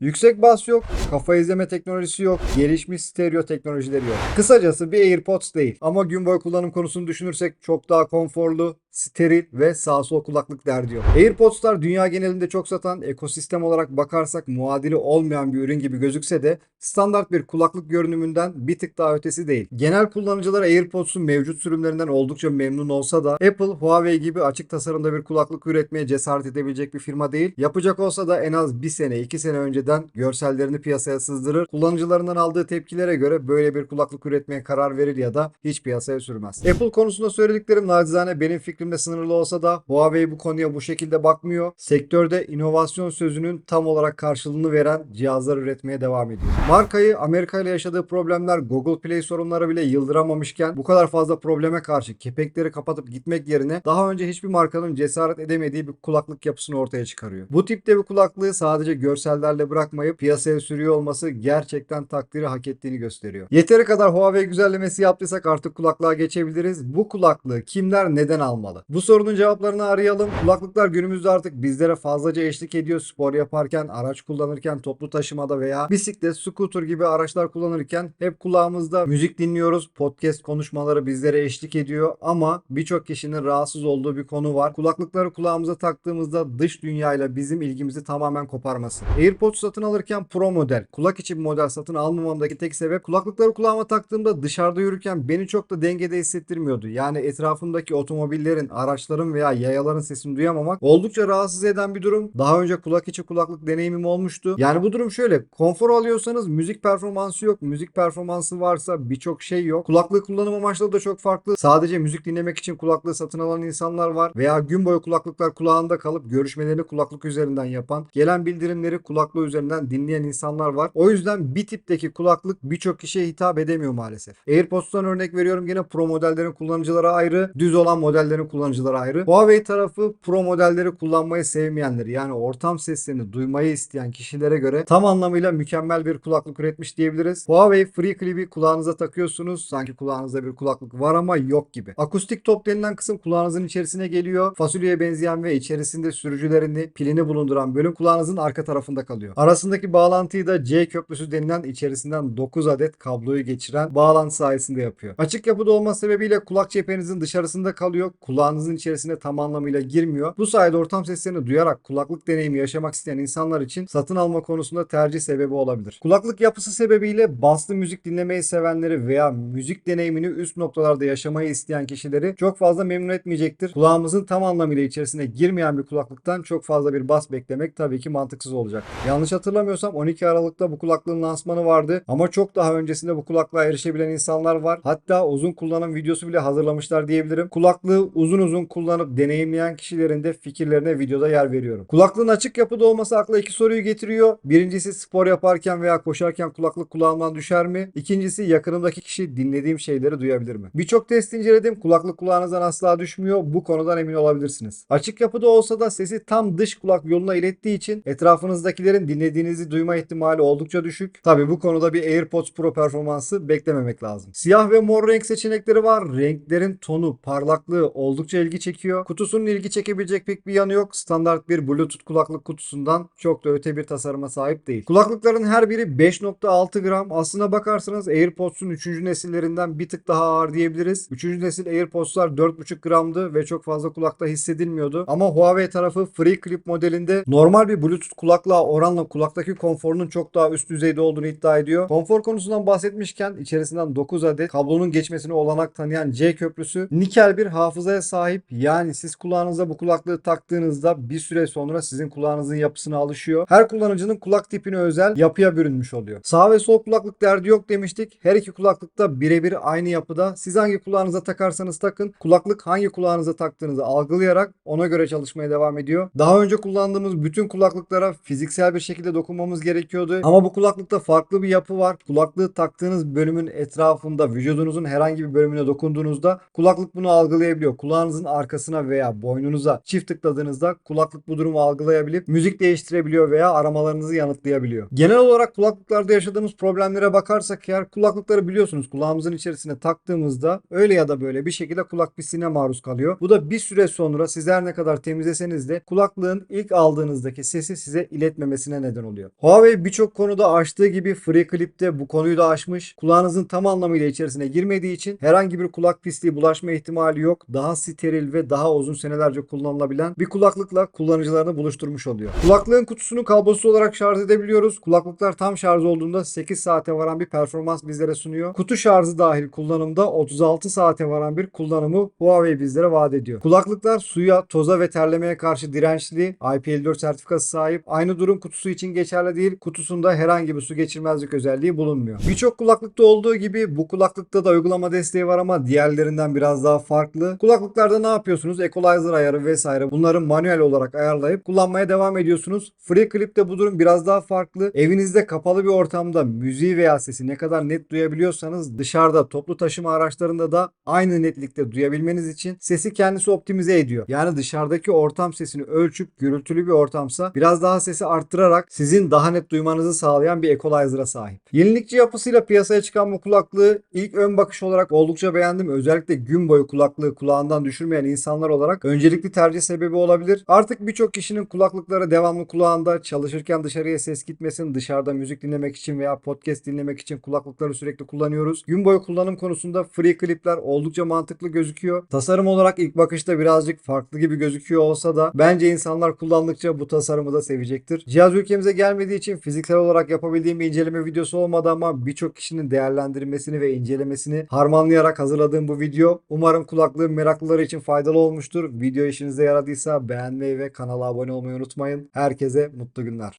Yüksek bas yok, kafa izleme teknolojisi yok, gelişmiş stereo teknolojileri yok. Kısacası bir AirPods değil. Ama gün boyu kullanım konusunu düşünürsek çok daha konforlu, steril ve sağ sol kulaklık derdi yok. AirPods'lar dünya genelinde çok satan, ekosistem olarak bakarsak muadili olmayan bir ürün gibi gözükse de standart bir kulaklık görünümünden bir tık daha ötesi değil. Genel kullanıcılar AirPods'un mevcut sürümlerinden oldukça memnun olsa da Apple, Huawei gibi açık tasarımda bir kulaklık üretmeye cesaret edebilecek bir firma değil. Yapacak olsa da en az bir sene, iki sene önceden görsellerini piyasaya sızdırır. Kullanıcılarından aldığı tepkilere göre böyle bir kulaklık üretmeye karar verir ya da hiç piyasaya sürmez. Apple konusunda söylediklerim nacizane benim fikrimle sınırlı olsa da Huawei bu konuya bu şekilde bakmıyor. Sektörde inovasyon sözünün tam olarak karşılığını veren cihazlar üretmeye devam ediyor. Markayı Amerika ile yaşadığı problemler Google Play sorunları bile yıldıramamışken bu kadar fazla probleme karşı kepekleri kapatıp gitmek yerine daha önce hiçbir markanın cesaret edemediği bir kulaklık yapısını ortaya çıkarıyor. Bu tipte bir kulaklığı sadece görsellerle bırakmayıp piyasaya sürüyor olması gerçekten takdiri hak ettiğini gösteriyor. Yeteri kadar Huawei güzellemesi yaptıysak artık kulaklığa geçebiliriz. Bu kulaklığı kimler neden almalı? Bu sorunun cevaplarını arayalım. Kulaklıklar günümüzde artık bizlere fazlaca eşlik ediyor. Spor yaparken, araç kullanırken, toplu taşımada veya bisiklet, scooter gibi araçlar kullanırken hep kulağımızda müzik dinliyoruz. Podcast konuşmaları bizlere eşlik ediyor ama birçok kişinin rahatsız olduğu bir konu var. Kulaklıkları kulağımıza taktığımızda dış dünyayla bizim ilgimizi tamamen koparması. AirPods satın alırken Pro model, kulak içi bir model satın almamamdaki tek sebep kulaklıkları kulağıma taktığımda dışarıda yürürken beni çok da dengede hissettirmiyordu. Yani etrafımdaki otomobillerin, araçların veya yayaların sesini duyamamak oldukça rahatsız eden bir durum. Daha önce kulak içi kulaklık deneyimim olmuştu. Yani bu durum şöyle. Konfor alıyorsanız müzik performansı yok. Müzik performansı varsa birçok şey yok. Kulaklığı kullanım amaçları da çok farklı. Sadece müzik dinlemek için kulaklığı satın alan insanlar var. Veya gün boyu kulaklıklar kulağında kalıp görüşmelerini kulaklık üzerinden yapan, gelen bildirimleri kulaklığı üzerinden dinleyen insanlar var. O yüzden bir tipteki kulaklık birçok kişiye hitap edemiyor maalesef. AirPods'tan örnek veriyorum gene Pro modellerin kullanıcıları ayrı, düz olan modellerin kullanıcıları ayrı. Huawei tarafı Pro modelleri kullanmayı sevmeyenleri yani ortam seslerini duymayı isteyen kişilere göre tam anlamıyla mükemmel bir kulaklık üretmiş diyebiliriz. Huawei Free Clip'i kulağınıza takıyorsunuz. Sanki kulağınızda bir kulaklık var ama yok gibi. Akustik top denilen kısım kulağınızın içerisine geliyor. Fasulyeye benzeyen ve içerisinde sürücülerini, pilini bulunduran bölüm kulağınızın arka tarafında kalıyor. Arasındaki bağlantıyı da C köprüsü denilen içerisinden 9 adet kabloyu geçiren bağlantı sayesinde yapıyor. Açık yapıda olması sebebiyle kulak cephenizin dışarısında kalıyor. Kulağınızın içerisine tam anlamıyla girmiyor. Bu sayede ortam seslerini duyarak kulaklık deneyimi yaşamak isteyen insanlar için satın alma konusunda tercih sebebi olabilir. Kulaklık yapısı sebebiyle baslı müzik dinlemeyi sevenleri veya müzik deneyimini üst noktalarda yaşamayı isteyen kişileri çok fazla memnun etmeyecektir. Kulağımızın tam anlamıyla içerisine girmeyen bir kulaklıktan çok fazla bir bas beklemek tabii ki mantıksız olacak. Yanlış hatırlamıyorsam 12 Aralık'ta bu kulaklığın lansmanı vardı ama çok daha öncesinde bu kulaklığa erişebilen insanlar var. Hatta uzun kullanım videosu bile hazırlamışlar diyebilirim. Kulaklığı uzun uzun kullanıp deneyimleyen kişilerin de fikirlerine videoda yer veriyorum. Kulaklığın açık yapıda olması akla iki soruyu getiriyor. Birincisi spor yaparken veya koşarken kulaklık kulağımdan düşer mi? İkincisi yakınımdaki kişi dinlediğim şeyleri duyabilir mi? Birçok test inceledim. Kulaklık kulağınızdan asla düşmüyor. Bu konudan emin olabilirsiniz. Açık yapıda olsa da sesi tam dış kulak yoluna ilettiği için etrafınızdakilerin dinlediğinizi duyma ihtimali oldukça düşük. Tabi bu konuda bir AirPods Pro performansı beklememek lazım. Siyah ve mor renk seçenekleri var. Renklerin tonu, parlaklığı oldukça ilgi çekiyor. Kutusunun ilgi çekebilecek pek bir yanı yok. Standart bir Bluetooth kulaklık kutusundan çok da öte bir tasarıma sahip değil. Kulaklıkların her biri 5.6 gram. Aslına bakarsanız AirPods'un 3. nesillerinden bir tık daha ağır diyebiliriz. 3. nesil AirPods'lar 4.5 gramdı ve çok fazla kulakta hissedilmiyordu. Ama Huawei tarafı Free Clip modelinde normal bir Bluetooth kulaklığa oranla kulaktaki konforunun çok daha üst düzeyde olduğunu iddia ediyor. Konfor konusundan bahsetmişken içerisinden 9 adet kablonun geçmesine olanak tanıyan C köprüsü nikel bir hafızaya sahip. Yani siz kulağınıza bu kulaklığı taktığınızda bir süre sonra sizin kulağınızın yapısına alışıyor. Her kullanıcının kulak tipine özel yapıya bürünmüş oluyor. Sağ ve sol kulaklık derdi yok demiştik. Her iki kulaklıkta birebir aynı yapıda. Siz hangi kulağınıza takarsanız takın. Kulaklık hangi kulağınıza taktığınızı algılayarak ona göre çalışmaya devam ediyor. Daha önce kullandığımız bütün kulaklıklara fiziksel bir şekilde dokunmamız gerekiyordu. Ama bu kulaklıkta farklı bir yapı var. Kulaklığı taktığınız bölümün etrafında vücudunuzun herhangi bir bölümüne dokunduğunuzda kulaklık bunu algılayabiliyor. Kulağınızın arkasına veya boynunuza çift tıkladığınızda kulaklık bu durumu algılayabilip müzik değiştirebiliyor veya aramalarınızı yanıtlayabiliyor. Genel olarak kulaklıklarda yaşadığımız problemlere bakarsak eğer kulaklıkları biliyorsunuz kulağımızın içerisine taktığımızda öyle ya da böyle bir şekilde kulak pisliğine maruz kalıyor. Bu da bir süre sonra siz her ne kadar temizleseniz de kulaklığın ilk aldığınızdaki sesi size iletmemesine neden neden oluyor. Huawei birçok konuda aştığı gibi FreeClip'te bu konuyu da aşmış. Kulağınızın tam anlamıyla içerisine girmediği için herhangi bir kulak pisliği bulaşma ihtimali yok. Daha steril ve daha uzun senelerce kullanılabilen bir kulaklıkla kullanıcılarını buluşturmuş oluyor. Kulaklığın kutusunu kablosuz olarak şarj edebiliyoruz. Kulaklıklar tam şarj olduğunda 8 saate varan bir performans bizlere sunuyor. Kutu şarjı dahil kullanımda 36 saate varan bir kullanımı Huawei bizlere vaat ediyor. Kulaklıklar suya, toza ve terlemeye karşı dirençli, IP54 sertifikası sahip. Aynı durum kutusu için geçerli değil. Kutusunda herhangi bir su geçirmezlik özelliği bulunmuyor. Birçok kulaklıkta olduğu gibi bu kulaklıkta da uygulama desteği var ama diğerlerinden biraz daha farklı. Kulaklıklarda ne yapıyorsunuz? Equalizer ayarı vesaire bunları manuel olarak ayarlayıp kullanmaya devam ediyorsunuz. FreeClip'te bu durum biraz daha farklı. Evinizde kapalı bir ortamda müziği veya sesi ne kadar net duyabiliyorsanız dışarıda toplu taşıma araçlarında da aynı netlikte duyabilmeniz için sesi kendisi optimize ediyor. Yani dışarıdaki ortam sesini ölçüp gürültülü bir ortamsa biraz daha sesi arttırarak sizin daha net duymanızı sağlayan bir equalizer'a sahip. Yenilikçi yapısıyla piyasaya çıkan bu kulaklığı ilk ön bakış olarak oldukça beğendim. Özellikle gün boyu kulaklığı kulağından düşürmeyen insanlar olarak öncelikli tercih sebebi olabilir. Artık birçok kişinin kulaklıkları devamlı kulağında çalışırken dışarıya ses gitmesin, dışarıda müzik dinlemek için veya podcast dinlemek için kulaklıkları sürekli kullanıyoruz. Gün boyu kullanım konusunda free klipler oldukça mantıklı gözüküyor. Tasarım olarak ilk bakışta birazcık farklı gibi gözüküyor olsa da bence insanlar kullandıkça bu tasarımı da sevecektir. Cihaz ülkemize gelmediği için fiziksel olarak yapabildiğim bir inceleme videosu olmadı ama birçok kişinin değerlendirmesini ve incelemesini harmanlayarak hazırladığım bu video umarım kulaklığın meraklıları için faydalı olmuştur. Video işinize yaradıysa beğenmeyi ve kanala abone olmayı unutmayın. Herkese mutlu günler.